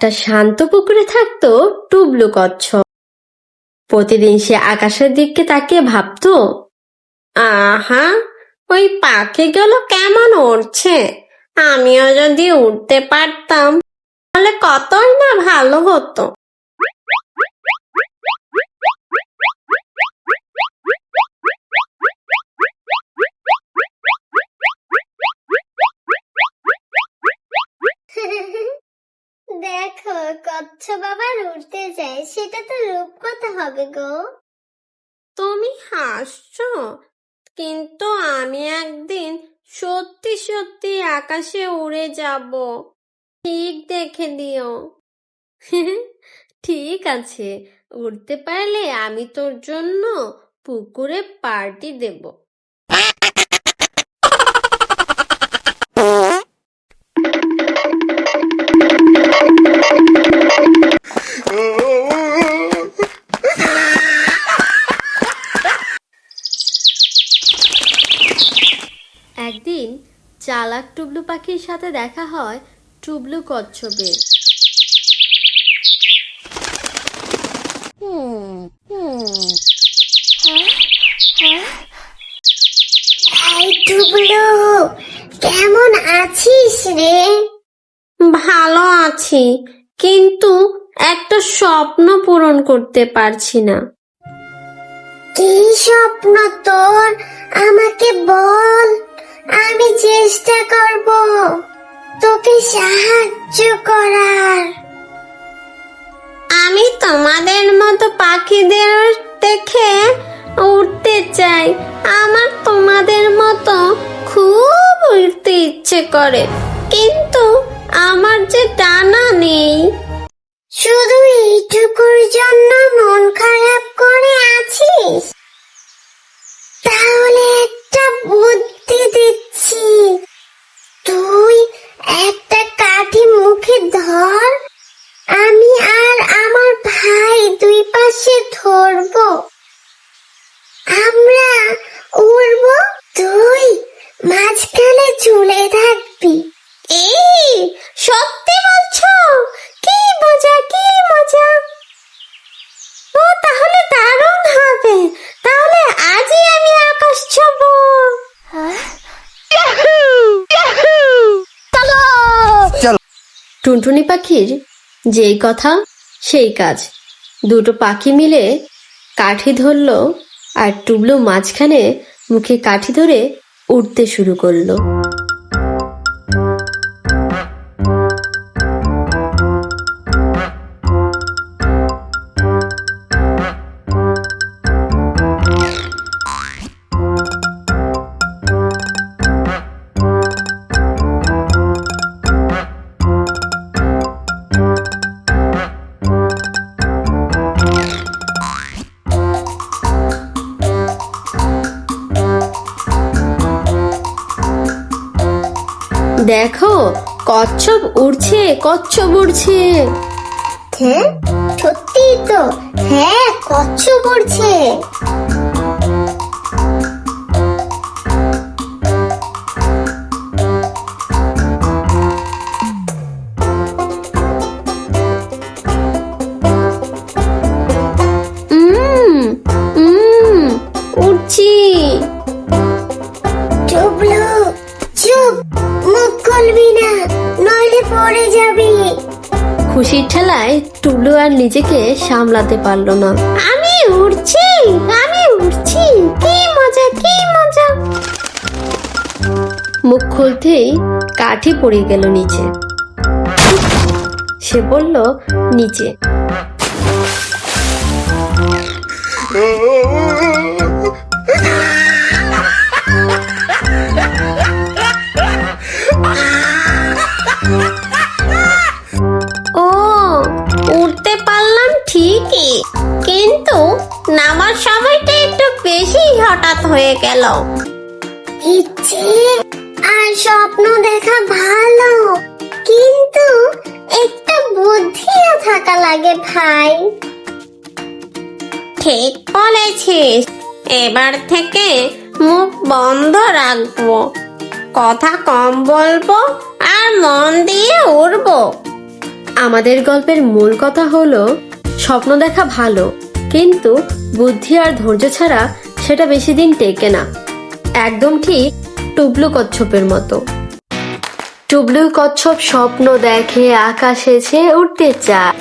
একটা শান্ত পুকুরে থাকত টুবলু কচ্ছপ। প্রতিদিন সে আকাশের দিকে তাকিয়ে ভাবত, আহা, ওই পাখিগুলো কেমন উঠছে আমিও যদি উঠতে পারতাম, তাহলে কতই না ভালো হতো। আবার উঠতে যায়, সেটা তো রূপকথা হবে গো। তুমি হাসছো? কিন্তু আমি একদিন সত্যি সত্যি আকাশে উড়ে যাব। ঠিক দেখে দিও। ঠিক আছে, উড়তে পারলে আমি তোর জন্য পুকুরে পার্টি দেব। একদিন চালাক টুবলু পাখির সাথে দেখা হয় টুবলু কচ্ছপের। টুবলু কেমন আছিস রে? ভালো আছি কিন্তু একটা স্বপ্ন পূরণ করতে পারছি না। কি স্বপ্ন তোর? আমাকে বল। আমি চেষ্টা করব তোকে সাহায্য করার। আমি তোমাদের মতো পাখিদের দেখে উঠতে চাই। আমার তোমাদের মতো খুব উঠতে ইচ্ছে করে। কিন্তু আমার যে টানা নেই। শুধু এইটুকুর জন্য মন খারাপ করে আছিস তাহলে একটা বুদ্ধি দিচ্ছি তুই একটা কাঠি মুখে ধর আমি আর আমার পাশে ধরবো। আমরা উড়বো তুই মাঝখানে ঝুলে থাকবি। এই সত্যি বলছো? কি মজা কি মজা। ও তাহলে দারুণ হবে। তাহলে আজই আমি আকাশ ছব। টুনটুনি পাখির যেই কথা সেই কাজ। দুটো পাখি মিলে কাঠি ধরল আর টুবলো মাঝখানে মুখে কাঠি ধরে উঠতে শুরু করল। দেখো কচ্ছপ উড়ছে কচ্ছপ উড়ছে। হ্যাঁ সত্যি তো। হ্যাঁ কচ্ছপ পড়ছে খুশির ঠেলায় টুলু আর নিজেকে সামলাতে পারল না। আমি উড়ছি আমি উড়ছি কি মজা কি মজা। মুখ খুলতেই কাঠি পড়ে গেল নিচে। সে বলল নিচে। হয়ে গেল। ইচ্ছে আর স্বপ্ন দেখা ভালো। কিন্তু একটা বুদ্ধিও থাকা লাগে ভাই। ঠিক বলেছিস। এবার থেকে মুখ বন্ধ রাখব। কথা কম বলব আর মন দিয়ে উড়বো। আমাদের গল্পের মূল কথা হলো স্বপ্ন দেখা ভালো কিন্তু বুদ্ধি আর ধৈর্য ছাড়া সেটা বেশি দিন টেকে না। একদম ঠিক টুবলু কচ্ছপের মতো। টুবলু কচ্ছপ স্বপ্ন দেখে, আকাশে সে উঠতে চায়।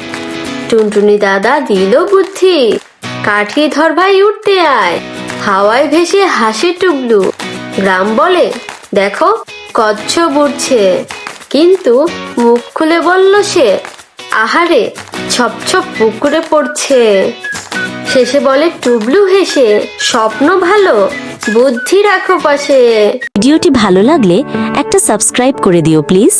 টুনটুনি দাদা দিল বুদ্ধি, কাঠি ধর ভাই উঠতে আয়। হাওয়ায় ভেসে হাসি টুবলু। গ্রাম বলে, দেখো, কচ্ছপ উঠছে কিন্তু মুখ খুলে বলল সে, আহারে ছপ ছপ পুকুরে পড়ছে। শেষে বলে, টুবলু হেসে, স্বপ্ন ভালো, বুদ্ধি রাখো পাশে। ভিডিওটি ভালো লাগলে একটা সাবস্ক্রাইব করে দিও, প্লিজ।